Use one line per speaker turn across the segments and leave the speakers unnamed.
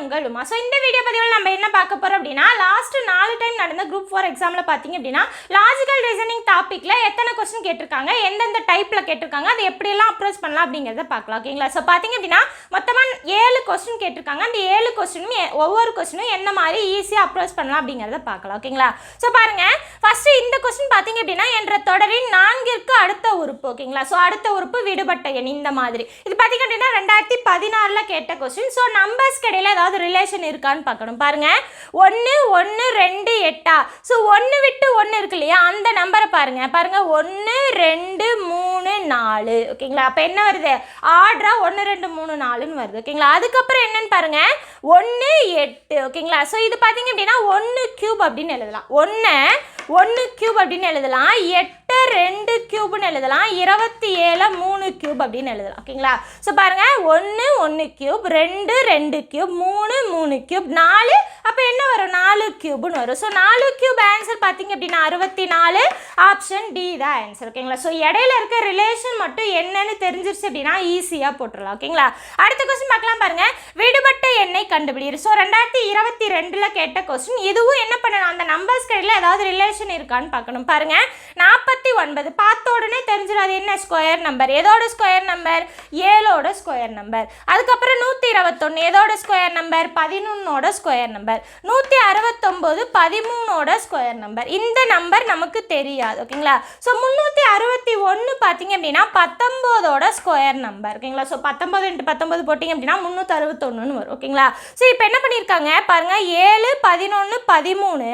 முக்கோணங்களுமா so இந்த video பதிவில் நம்ம என்ன பார்க்க போறோம் அப்படின்னா லாஸ்ட் நாலு டைம் நடந்த குரூப் ஃபோர் எக்ஸாமில் பார்த்தீங்க அப்படின்னா லாஜிக்கல் ரீசனிங் டாப்பிக்கில் எத்தனை கொஸ்டின் கேட்டிருக்காங்க எந்தெந்த டைப்பில் கேட்டிருக்காங்க அதை எப்படியெல்லாம் அப்ரோச் பண்ணலாம் அப்படிங்கிறத பார்க்கலாம் ஓகேங்களா ஸோ பார்த்தீங்க அப்படின்னா மொத்தமாக ஏழு கொஸ்டின் கேட்டிருக்காங்க. அந்த ஏழு கொஸ்டினும் ஒவ்வொரு கொஸ்டினும் என்ன மாதிரி ஈஸியாக அப்ரோச் பண்ணலாம் அப்படிங்கிறத பார்க்கலாம் ஓகேங்களா ஸோ பாருங்க. ஃபர்ஸ்ட் இந்த கொஸ்டின் பார்த்தீங்க அப்படின்னா என்ற தொடரின் நான்கிற்கு அடுத்த உறுப்பு ஓகேங்களா ஸோ அடுத்த உறுப்பு விடுபட்ட எண் இந்த மாதிரி. இது பார்த்தீங்க அப்படின்னா ரெண்டாயிரத்தி பதினாறில் கேட்ட கொஸ்டின் ஸோ நம்பர்ஸ்க்கு இடையில ஏதாவது ரிலேஷன் இருக்கான்னு பார்க்கணும். பாருங்க. ஒன்று ஒன்று ரெண்டு எட்டா? ஸோ ஒன்று விட்டு ஒன்று இருக்கு இல்லையா? அந்த நம்பரை பாருங்க. பாருங்க. ஒன்று ரெண்டு மூணு நாலு. ஓகேங்களா? அப்போ என்ன வருது? ஆர்டரா ஒன்று ரெண்டு மூணு நாலுன்னு வருது. ஓகேங்களா? அதுக்கப்புறம் என்னன்னு பாருங்க. ஒன்று எட்டு. ஓகேங்களா? ஸோ இது பார்த்தீங்க அப்படின்னா ஒன்று கியூப் அப்படின்னு எழுதலாம். ஒன்று ஒன்று கியூப் அப்படின்னு எழுதலாம். எட்டு ரெண்டு கியூப்னு எழுதலாம். இருபத்தி ஏழு மூணு கியூப் அப்படின்னு எழுதலாம். ஓகேங்களா ஸோ பாருங்கள் ஒன்று ஒன்று கியூப் ரெண்டு ரெண்டு கியூப் மூணு மூணு கியூப் நாலு அப்போ என்ன வரும்? நாலு கியூப்னு வரும். ஸோ நாலு கியூப் ஆன்சர் பார்த்தீங்க அப்படின்னா அறுபத்தி நாலு ஆப்ஷன் டி தான் ஆன்சர் ஓகேங்களா ஸோ இடையில இருக்க ரிலேஷன் மட்டும் என்னன்னு தெரிஞ்சிருச்சு அப்படின்னா ஈஸியாக போட்டுடலாம் ஓகேங்களா அடுத்த கொஸ்டின் பார்க்கலாம் பாருங்க. விடுபட்ட எண்ணை கண்டுபிடிரு ஸோ ரெண்டாயிரத்தி இருபத்தி ரெண்டில் கேட்ட கொஸ்டின் இதுவும் என்ன பண்ணணும்? அந்த நம்பர்ஸ் கடையில் ஏதாவது ரிலேஷன் இருக்கான்னு பார்க்கணும். பாருங்க. நாற்பத்தி ஒன்பது பார்த்த உடனே தெரிஞ்சிடும் அது என்ன ஸ்கொயர் நம்பர் எதோட ஸ்கொயர் நம்பர் ஏழோட ஸ்கொயர் நம்பர் அதுக்கப்புறம் நூற்றி இருபத்தொன்று எதோட ஸ்கொயர் நம்பர் பதினொன்னோட ஸ்கொயர் நம்பர் நூற்றி அறுபத்தொம்போது பதிமூணோட ஸ்கொயர் நம்பர் இந்த நம்பர் நமக்கு தெரியாது ஓகேங்களா ஸோ முந்நூற்றி அறுபத்தி ஒன்று பார்த்தீங்க அப்படின்னா பத்தொம்போதோட ஸ்கொயர் நம்பர் ஓகேங்களா ஸோ பத்தொம்போது இன்ட்டு பத்தொம்பது போட்டிங்க அப்படின்னா முந்நூற்றி அறுபத்தொன்னுன்னு வரும் ஓகேங்களா ஸோ இப்போ என்ன பண்ணியிருக்காங்க? பாருங்கள் ஏழு பதினொன்று பதிமூணு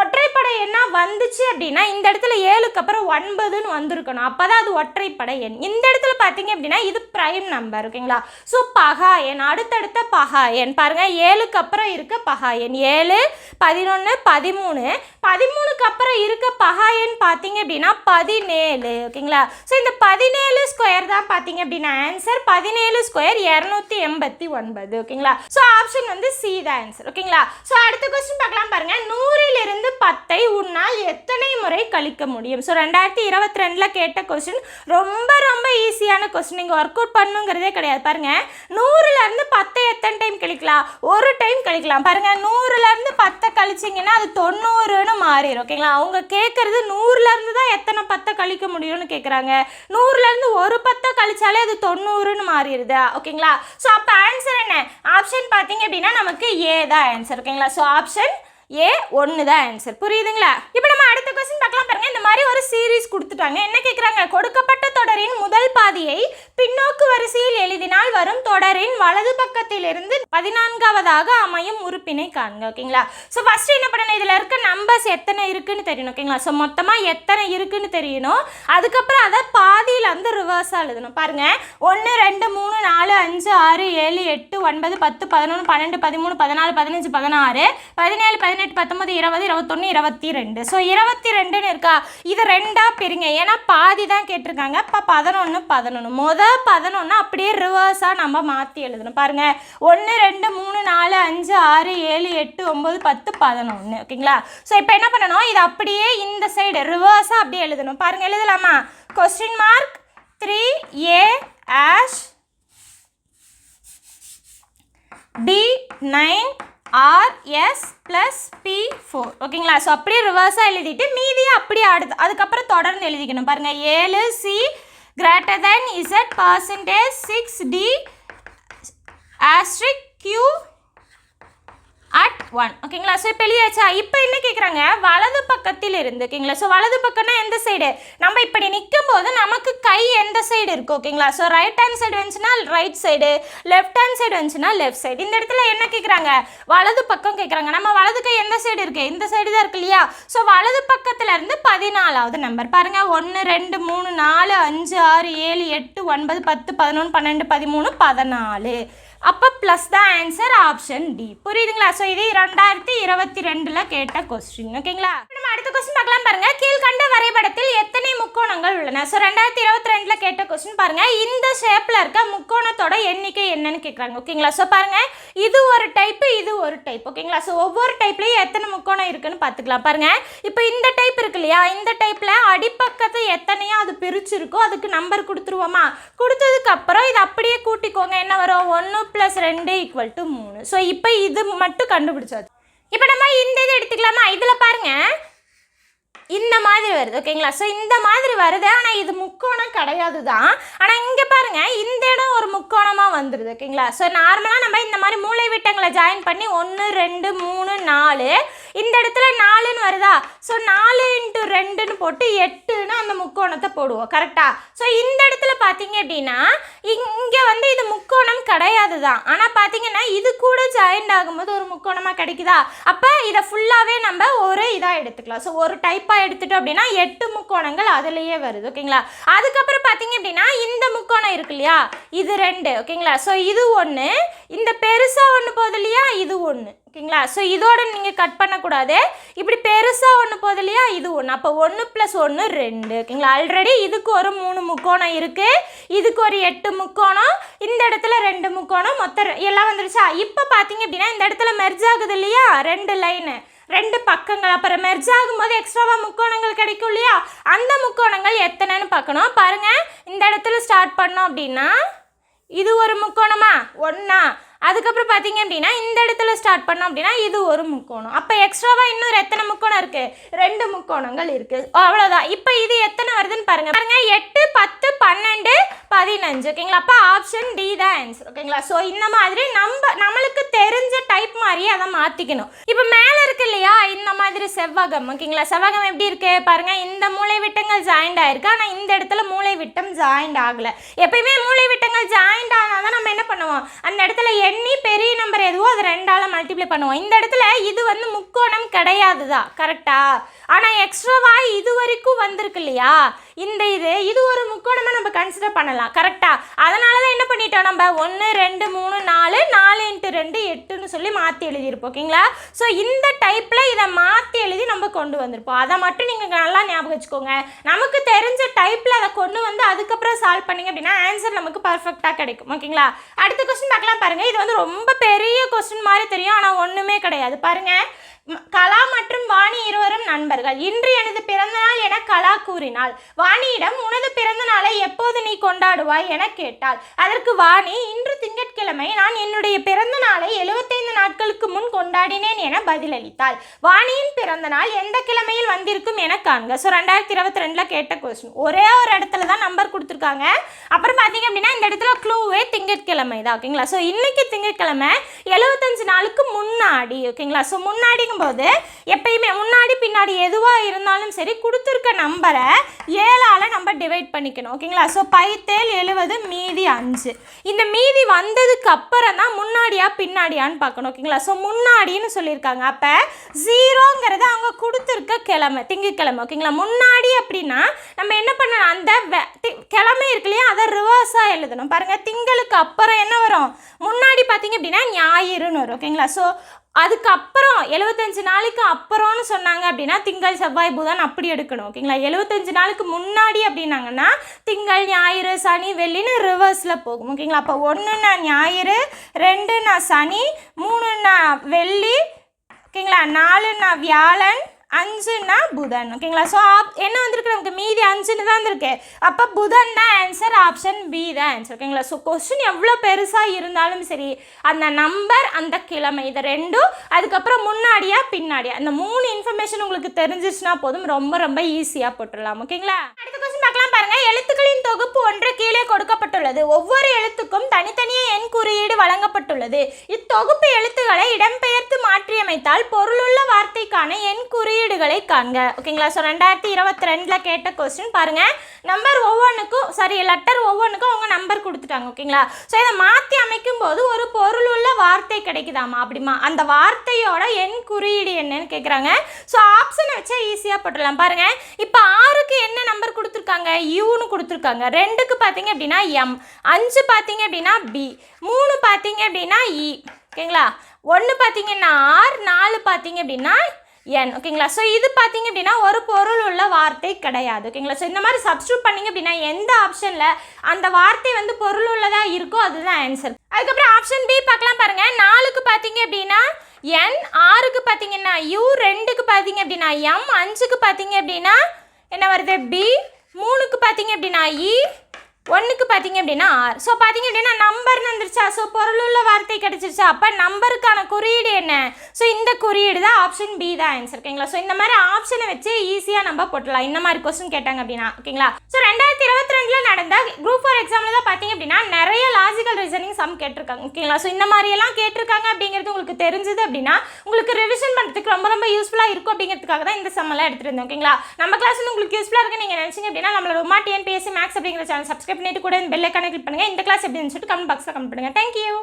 ஒற்றைப்படை என்ன வந்துச்சு அப்படின்னா இந்த இடத்துல ஏழுக்கு அப்புறம் ஒன்பதுன்னு வந்திருக்கணும். அப்போ தான் அது ஒற்றைப்படை எண். இந்த இடத்துல பார்த்தீங்க அப்படின்னா இது ப்ரைம் நம்பர் ஓகேங்களா ஸோ பகா எண். அடுத்தடுத்த பகா எண். பாருங்கள் ஏழுக்கு அப்புறம் இருக்க பகா எண் ஏழு பதினொன்று பதிமூணு. பதிமூணுக்கு அப்புறம் இருக்க பகா எண் பார்த்தீங்க அப்படின்னா பதினேழு ஓகேங்களா? ஸோ இந்த பதினேழு ஸ்கொயர் தான் பார்த்தீங்க அப்படின்னா ஆன்சர் பதினேழு ஸ்கொயர் இரநூத்தி எண்பத்தி ஒன்பது ஓகேங்களா? ஸோ ஆப்ஷன் வந்து சி தான் ஆன்சர் ஓகேங்களா? ஸோ அடுத்த கொஸ்டின் பார்க்கலாம் பாருங்க. நூறிலிருந்து பத்தை உன்னால் எத்தனை முறை கழிக்க முடியும்? ஸோ ரெண்டாயிரத்தி இருபத்தி ரெண்டில் கேட்ட கொஸ்டின் ரொம்ப ரொம்ப ஈஸியான கொஸ்டின் நீங்கள் ஒர்க் அவுட் பண்ணுங்கிறதே கிடையாது. பாருங்க. நூறுலேருந்து பத்தை எத்தனை டைம் கழிக்கலாம்? ஒரு டைம் கழிக்கலாம். பாருங்க நூறுலேருந்து பத்தை கழிச்சிங்கன்னா அது தொண்ணூறுன்னு மாறிடும் ஓகேங்களா? அவங்க கேட்குறது நூறுலேருந்து தான் எத்தனை பத்தை கழிக்க முடியும்னு கேட்குறாங்க நூறுலேருந்து ஒரு பத்தை கழிச்சாலே அது தொண்ணூறுன்னு மாறிடுது ஓகேங்களா? ஸோ அப்போ ஆன்சர் என்ன? ஆப்ஷன் பார்த்தீங்க அப்படின்னா நமக்கு ஏ தான் ஆன்சர் ஓகேங்களா? ஸோ ஆப்ஷன் ஏ ஒன்று தான் ஆன்சர் புரியுதுங்களா? இப்போ நம்ம அடுத்த கொஸ்டின் பார்க்கலாம் பாருங்க. இந்த மாதிரி ஒரு சீரீஸ் கொடுத்துட்டாங்க. என்ன கேட்குறாங்க கொடுக்கப்பட்ட தொடரின் முதல் பாதியை பின்னோக்கு வரிசையில் எழுதினால் வரும் தொடரின் வலது பக்கத்திலிருந்து பதினான்காவதாக அமையும் உறுப்பினை காண்க ஓகேங்களா ஸோ ஃபர்ஸ்ட் என்ன பண்ணணும்? இதில் இருக்க நம்பர்ஸ் எத்தனை இருக்குன்னு தெரியணும் ஓகேங்களா ஸோ மொத்தமாக எத்தனை இருக்குன்னு தெரியணும். அதுக்கப்புறம் அதை பாதியில் வந்து ரிவர்ஸாக எழுதணும். பாருங்க. ஒன்று ரெண்டு மூணு நாலு அஞ்சு ஆறு ஏழு எட்டு ஒன்பது பத்து பதினொன்று பன்னெண்டு பதிமூணு பதினாலு பதினஞ்சு பதினாறு பதினேழு பதினெட்டு பத்தொன்பது இருபது இருபத்தொன்று இருபத்தி ரெண்டு. ஸோ இருபத்தி ரெண்டுன்னு இருக்கா? இது ரெண்டாக பிரிங்க. ஏன்னா பாதி தான் கேட்டிருக்காங்க. இப்போ பதினொன்று பதினொன்று மொதல் பதினொன்று அப்படியே ரிவர்ஸாக நம்ம மாற்றி எழுதணும். பாருங்க. ஒன்று ரெண்டு மூணு நாலு அஞ்சு ஆறு ஏழு எட்டு ஒம்பது பத்து பதினொன்று ஓகேங்களா? ஸோ இப்போ என்ன பண்ணணும்? இது அப்படியே இந்த சைடு ரிவர்ஸாக அப்படியே எழுதணும். பாருங்கள் எழுதலாமா? Question mark three A hash D nine RS plus B four ஓகேங்களா? ஸோ அப்படியே ரிவர்ஸாக எழுதிட்டு மீதியை அப்படியே அடுத்து அதுக்கப்புறம் தொடர்ந்து எழுதிக்கணும். பாருங்கள் ஏழு C greater than Z percentage six D asterisk Q at one ஓகேங்களா ஸோ இப்போ எழுதியாச்சா இப்போ என்ன கேட்குறாங்க வலது பக்கத்தில் இருந்து ஓகேங்களா ஸோ வலது பக்கம்னா எந்த சைடு நம்ம இப்படி நிற்கும் போது நமக்கு கை எந்த சைடு இருக்கு ஓகேங்களா ஸோ ரைட் ஹேண்ட் சைடு வந்துச்சுன்னா right side left hand side வந்துச்சுன்னா லெஃப்ட் சைடு இந்த இடத்துல என்ன கேட்குறாங்க வலது பக்கம் கேட்குறாங்க நம்ம வலது கை எந்த சைடு இருக்கு? இந்த சைடு தான் இருக்கு இல்லையா? ஸோ வலது பக்கத்தில் இருந்து பதினாலாவது நம்பர் பாருங்க ஒன்று ரெண்டு மூணு நாலு அஞ்சு ஆறு ஏழு எட்டு ஒன்பது பத்து பதினொன்று பன்னெண்டு பதிமூணு பதினாலு. அப்போ ப்ளஸ் தான் ஆன்சர் ஆப்ஷன் டி புரியுதுங்களா? ஸோ இது ரெண்டாயிரத்தி இருபத்தி ரெண்டில் கேட்ட கொஸ்டின் ஓகேங்களா அடுத்த கொஸ்டின் பார்க்கலாம் பாருங்க. கீழ்கண்ட வரைபடத்தில் எத்தனை முக்கோணங்கள் உள்ளன? ஸோ ரெண்டாயிரத்தி இருபத்தி ரெண்டில் கேட்ட கொஸ்டின் பாருங்க. இந்த ஷேப்பில் இருக்க முக்கோணத்தோட எண்ணிக்கை என்னன்னு கேட்குறாங்க ஓகேங்களா ஸோ பாருங்க. இது ஒரு டைப்பு இது ஒரு டைப் ஓகேங்களா ஸோ ஒவ்வொரு டைப்லையும் எத்தனை முக்கோணம் இருக்குன்னு பார்த்துக்கலாம். பாருங்க. இப்போ இந்த டைப் இருக்கு இல்லையா? இந்த டைப்பில் அடிப்பக்கத்து எத்தனையோ அது பிரிச்சிருக்கோ அதுக்கு நம்பர் கொடுத்துருவோமா? கொடுத்ததுக்கப்புறம் இதை இது அப்படியே கூட்டிக்கோங்க. என்ன வரும்? ஒன்று ப்ளஸ் ரெண்டு ஈக்குவல் டு மூணு. ஸோ இப்போ இது மட்டும் கண்டுபிடிச்சாச்சு. இப்போ நம்ம இந்த இது எடுத்துக்கலாமா? இதில் பாருங்கள் இந்த மாதிரி வருது ஓகேங்களா ஸோ இந்த மாதிரி வருது. ஆனால் இது முக்கோணம் கிடையாது தான் ஆனால் இங்கே பாருங்கள் இந்த இடம் ஒரு முக்கோணமாக வந்துடுது ஓகேங்களா ஸோ நார்மலாக நம்ம இந்த மாதிரி மூளை விட்டங்களை ஜாயின் பண்ணி ஒன்று ரெண்டு மூணு நாலு இந்த இடத்துல நாலுன்னு வருதா? ஸோ நாலு இன்ட்டு ரெண்டுன்னு போட்டு எட்டுன்னு அந்த முக்கோணத்தை போடுவோம். கரெக்டாக ஸோ இந்த இடத்துல பார்த்தீங்க அப்படின்னா இங்கே வந்து இது முக்கோணம் கிடையாது தான் ஆனால் பார்த்தீங்கன்னா இது கூட ஜாயிண்ட் ஆகும்போது ஒரு முக்கோணமாக கிடைக்குதா? அப்போ இதை ஃபுல்லாகவே நம்ம ஒரு இதாக எடுத்துக்கலாம். ஸோ ஒரு டைப்பாக எடுத்துட்டோம் அப்படின்னா எட்டு முக்கோணங்கள் அதுலேயே வருது. ஓகேங்களா அதுக்கப்புறம் பார்த்தீங்க அப்படின்னா இந்த முக்கோணம் இருக்கு இல்லையா? இது ரெண்டு. ஓகேங்களா ஸோ இது ஒன்று இந்த பெருசாக ஒன்று போகுது இல்லையா? இது ஒன்று ஓகேங்களா? ஸோ இதோட நீங்கள் கட் பண்ணக்கூடாது. இப்படி பெருசாக ஒன்று போகுது இல்லையா? இது ஒன்று அப்போ ஒன்று ப்ளஸ் ஒன்று ரெண்டு. ஓகேங்களா? ஆல்ரெடி இதுக்கு ஒரு மூணு முக்கோணம் இருக்குது இதுக்கு ஒரு எட்டு முக்கோணம். இந்த இடத்துல ரெண்டு முக்கோணம். மொத்தம் எல்லாம் வந்துருச்சா? இப்போ பார்த்தீங்க அப்படின்னா இந்த இடத்துல மெர்ஜ் ஆகுது இல்லையா? ரெண்டு லைனு ரெண்டு பக்கங்கள். அப்புறம் மெர்ஜ் ஆகும்போது எக்ஸ்ட்ராவாக முக்கோணங்கள் கிடைக்கும் இல்லையா? அந்த முக்கோணங்கள் எத்தனைன்னு பார்க்கணும். பாருங்கள் இந்த இடத்துல ஸ்டார்ட் பண்ணோம் அப்படின்னா இது ஒரு முக்கோணமா? ஒன்றா அதுக்கப்புறம் பார்த்தீங்க அப்படின்னா இந்த இடத்துல ஸ்டார்ட் பண்ணோம் அப்படின்னா இது ஒரு முக்கோணம். அப்போ எக்ஸ்ட்ராவாக இன்னொரு எத்தனை முக்கோணம் இருக்குது ரெண்டு முக்கோணங்கள் இருக்குது அவ்வளோதான் இப்போ இது எத்தனை வருதுன்னு பாருங்கள் பாருங்கள் எட்டு பத்து பன்னெண்டு பதினஞ்சு. ஓகேங்களா? அப்போ ஆப்ஷன் டி தான் ஆன்சர் ஓகேங்களா? ஸோ இந்த மாதிரி நம்ம நம்மளுக்கு தெரிஞ்ச டைப் மாதிரியே அதை மாற்றிக்கணும் இப்போ மேலே இருக்கு இல்லையா? இந்த மாதிரி செவ்வகம். ஓகேங்களா? செவ்வகம் எப்படி இருக்கு? பாருங்கள் இந்த மூளை விட்டங்கள் ஜாயிண்ட் ஆயிருக்கு. ஆனால் இந்த இடத்துல மூளை விட்டம் ஜாயிண்ட் ஆகலை. எப்பயுமே மூளை விட்டங்கள் ஜாயிண்ட் ஆனால் தான் நம்ம என்ன பண்ணுவோம்? அந்த இடத்துல எண்ணி பெரிய நம்பர் எதுவோ அது ரெண்டால் மல்டிப்ளை பண்ணுவோம். இந்த இடத்துல இது வந்து முக்கோணம் கிடையாது தான் கரெக்டாக ஆனால் எக்ஸ்ட்ராவா இது வரைக்கும் வந்திருக்கு இல்லையா? இந்த இது இது ஒரு முக்கோணமாக நம்ம கன்சிடர் பண்ணலாம் கரெக்டாக அதனால தான் என்ன பண்ணிட்டோம் நம்ம? ஒன்று ரெண்டு மூணு நாலு நாலு இன்ட்டு ரெண்டு எட்டுன்னு சொல்லி மாற்றி எழுதியிருப்போம் ஓகேங்களா? ஸோ இந்த டைப்பில் இதை மாற்றி எழுதி நம்ம கொண்டு வந்திருப்போம். அதை மட்டும் நீங்கள் நல்லா ஞாபகம் வச்சுக்கோங்க. நமக்கு தெரிஞ்ச டைப்பில் அதை கொண்டு வந்து அதுக்கப்புறம் சால்வ் பண்ணீங்க அப்படின்னா ஆன்சர் நமக்கு பர்ஃபெக்டாக கிடைக்கும் ஓகேங்களா? அடுத்த கொஸ்டின் பார்க்கலாம் பாருங்கள் இது வந்து ரொம்ப பெரிய கொஸ்டின் மாதிரி தெரியும் ஆனால் ஒன்றுமே கிடையாது. பாருங்கள் கலா மற்றும் வாணி இருவரும் நண்பர்கள். இன்று எனது பிறந்தநாள் என கலா கூறினாள். வாணியிடம் உனது பிறந்த நாளை எப்போது நீ கொண்டாடுவாய்? என கேட்டாள். அதற்கு வாணி இன்று திங்கட்கிழமை நான் என்னுடைய பிறந்த நாளை எழுபத்தைந்து நாட்களுக்கு முன் கொண்டாடினேன் என பதிலளித்தாள். வாணியின் பிறந்த நாள் எந்த கிழமையில் வந்திருக்கும் என காண்க. ஸோ ரெண்டாயிரத்தி இருபத்தி ரெண்டில் கேட்ட கொஸ்டின் ஒரே ஒரு இடத்துல தான் நம்பர் கொடுத்துருக்காங்க. அப்புறம் பார்த்தீங்க அப்படின்னா இந்த இடத்துல க்ளூவே திங்கட்கிழமை தான். ஓகேங்களா? ஸோ இன்னைக்கு திங்கட்கிழமை எழுபத்தஞ்சு நாளுக்கு முன்னாடி. ஓகேங்களா? ஸோ முன்னாடி அப்படிங்கும்போது எப்பயுமே முன்னாடி பின்னாடி எதுவாக இருந்தாலும் சரி கொடுத்துருக்க நம்பரை ஏழால் நம்ம டிவைட் பண்ணிக்கணும். ஓகேங்களா? ஸோ பைத்தேல் எழுபது மீதி அஞ்சு. இந்த மீதி வந்ததுக்கு அப்புறம் தான் முன்னாடியா பின்னாடியான்னு பார்க்கணும். ஓகேங்களா? ஸோ முன்னாடின்னு சொல்லியிருக்காங்க. அப்போ ஜீரோங்கிறது அவங்க கொடுத்துருக்க கிழமை திங்கட்கிழமை. ஓகேங்களா? முன்னாடி அப்படின்னா நம்ம என்ன பண்ணணும்? அந்த கிழமை இருக்கு இல்லையா? அதை ரிவர்ஸாக எழுதணும். பாருங்கள் திங்களுக்கு அப்புறம் என்ன வரும்? முன்னாடி பார்த்தீங்க அப்படின்னா ஞாயிறுன்னு வரும். ஓகேங்களா? ஸோ அதுக்கப்புறம் எழுபத்தஞ்சு நாளைக்கு அப்புறம்னு சொன்னாங்க அப்படின்னா திங்கள் செவ்வாய் புதன் அப்படி எடுக்கணும். ஓகேங்களா? எழுபத்தஞ்சு நாளுக்கு முன்னாடி அப்படின்னாங்கன்னா திங்கள் ஞாயிறு சனி வெள்ளின்னு ரிவர்ஸில் போகும். ஓகேங்களா? அப்போ ஒன்றுனா ஞாயிறு ரெண்டுனா சனி மூணுன்னா வெள்ளி ஓகேங்களா? நாலுன்னா வியாழன் அஞ்சுன்னா புதன். ஓகேங்களா? ஸோ ஆப் என்ன வந்திருக்கு நமக்கு? மீதி அஞ்சுன்னு தான் இருக்கு அப்போ புதன் தான் ஆன்சர் ஆப்ஷன் பி தான் ஆன்சர் ஓகேங்களா? ஸோ கொஸ்டின் எவ்வளோ பெருசாக இருந்தாலும் சரி அந்த நம்பர் அந்த கிழமை இது ரெண்டும் அதுக்கப்புறம் முன்னாடியா பின்னாடியா? அந்த மூணு இன்ஃபர்மேஷன் உங்களுக்கு தெரிஞ்சிச்சுன்னா போதும். ரொம்ப ரொம்ப ஈஸியாக போட்டுடலாம். ஓகேங்களா? அடுத்த பாருங்க எழுத்துக்களின் தொகுப்பு ஒன்று கீழே கொடுக்கப்பட்டுள்ளது. ஒவ்வொரு எழுத்துக்கும் தனித்தனியே எண் குறியீடு வழங்கப்பட்டுள்ளது. இத்தொகுப்பு எழுத்துக்களை இடம்பெயர்த்து மாற்றியமைத்தால் பொருளுள்ள வார்த்தைக்கான எண் குறியீடுகளை காண்க. ஓகேங்களா ஸோ ரெண்டாயிரத்தி இருபத்தி ரெண்டில் கேட்ட கொஸ்டின் பாருங்க. நம்பர் ஒவ்வொன்றுக்கும் சாரி லெட்டர் ஒவ்வொன்றுக்கும் அவங்க நம்பர் கொடுத்துட்டாங்க. ஓகேங்களா ஸோ இதை மாற்றி அமைக்கும் போது ஒரு பொருளுள்ள வார்த்தை கிடைக்குதாமா? அப்படிமா? அந்த வார்த்தையோட எண் குறியீடு என்னன்னு கேட்குறாங்க ஸோ ஆப்ஷனை வச்சா ஈஸியாக போட்டுடலாம். பாருங்க. இப்போ ஆறுக்கு என்ன நம்பர் கொடுத்துருக்காங்க? யூன்னு கொடுத்துருக்காங்க. ரெண்டுக்கு பார்த்தீங்க அப்படின்னா எம் அஞ்சு பார்த்தீங்க அப்படின்னா பி மூணு பார்த்தீங்க அப்படின்னா இ ஓகேங்களா? ஒன்று பார்த்தீங்கன்னா ஆர் நாலு பார்த்தீங்க அப்படின்னா என் ஓகேங்களா? ஸோ இது பார்த்தீங்க அப்படின்னா ஒரு பொருள் உள்ள வார்த்தை கிடையாது. ஓகேங்களா? ஸோ இந்த மாதிரி சப்ஸ்டியூட் பண்ணீங்க அப்படின்னா எந்த ஆப்ஷனில் அந்த வார்த்தை வந்து பொருள் உள்ளதாக இருக்கோ அதுதான் ஆன்சர் அதுக்கப்புறம் ஆப்ஷன் பி பார்க்கலாம் பாருங்கள் நாலுக்கு பார்த்தீங்க அப்படின்னா என் ஆறுக்கு பார்த்தீங்கன்னா யூ ரெண்டுக்கு பார்த்தீங்க அப்படின்னா எம் அஞ்சுக்கு பார்த்தீங்க அப்படின்னா என்ன வருது? பி மூணுக்கு பார்த்தீங்க அப்படின்னா e, இ ஒன்றுக்கு பார்த்தீங்க அப்படின்னா ஆர் ஸோ பார்த்தீங்க அப்படின்னா நம்பர்னு வந்துருச்சா? ஸோ பொருளுள்ள வார்த்தை கிடச்சிருச்சா? அப்போ நம்பருக்கான குறியீடு என்ன? ஸோ இந்த குறியீடு தான் ஆப்ஷன் பி தான் ஆன்சர் ஓகேங்களா ஸோ இந்த மாதிரி ஆப்ஷனை வச்சு ஈஸியாக நம்ம போட்டுடலாம். இந்த மாதிரி கொஸ்டின் கேட்டாங்க அப்படின்னா ஓகேங்களா ஸோ ரெண்டாயிரத்தி இருபத்தி ரெண்டில் நடந்த குரூப் ஃபோர் எக்ஸாமில் தான் பார்த்தீங்க அப்படின்னா நிறைய லாஜிக்கல் ரீசனிங் சம் கேட்டிருக்காங்க. ஓகேங்களா ஸோ இந்த மாதிரியெல்லாம் கேட்டிருக்காங்க அப்படிங்கிறது உங்களுக்கு தெரிஞ்சுது அப்படின்னா உங்களுக்கு ரிவிஷன் பண்ணுறதுக்கு ரொம்ப ரொம்ப யூஸ்ஃபுல்லாக இருக்கும் அப்படிங்கிறதுக்காக தான் இந்த சம்மெல்லாம் எடுத்துருந்தோம் இருந்தோம் ஓகேங்களா நம்ம கிளாஸ் வந்து உங்களுக்கு யூஸ்ஃபுல்லாக இருக்குன்னு நீங்கள் நினச்சிங்க அப்படின்னா நம்மளோட உமா டிஎன்பிஎஸ்சி மேக்ஸ் அப்படிங்கிற சேனல் சப்ஸ்கிரைப் பண்ணிட்டு கூட பெல்லை கனெக்ட் பண்ணுங்கள் இந்த கிளாஸ் எப்படி சொல்லிட்டு கமெண்ட் பாக்ஸில் கமெண்ட் பண்ணுங்கள் தேங்க்யூ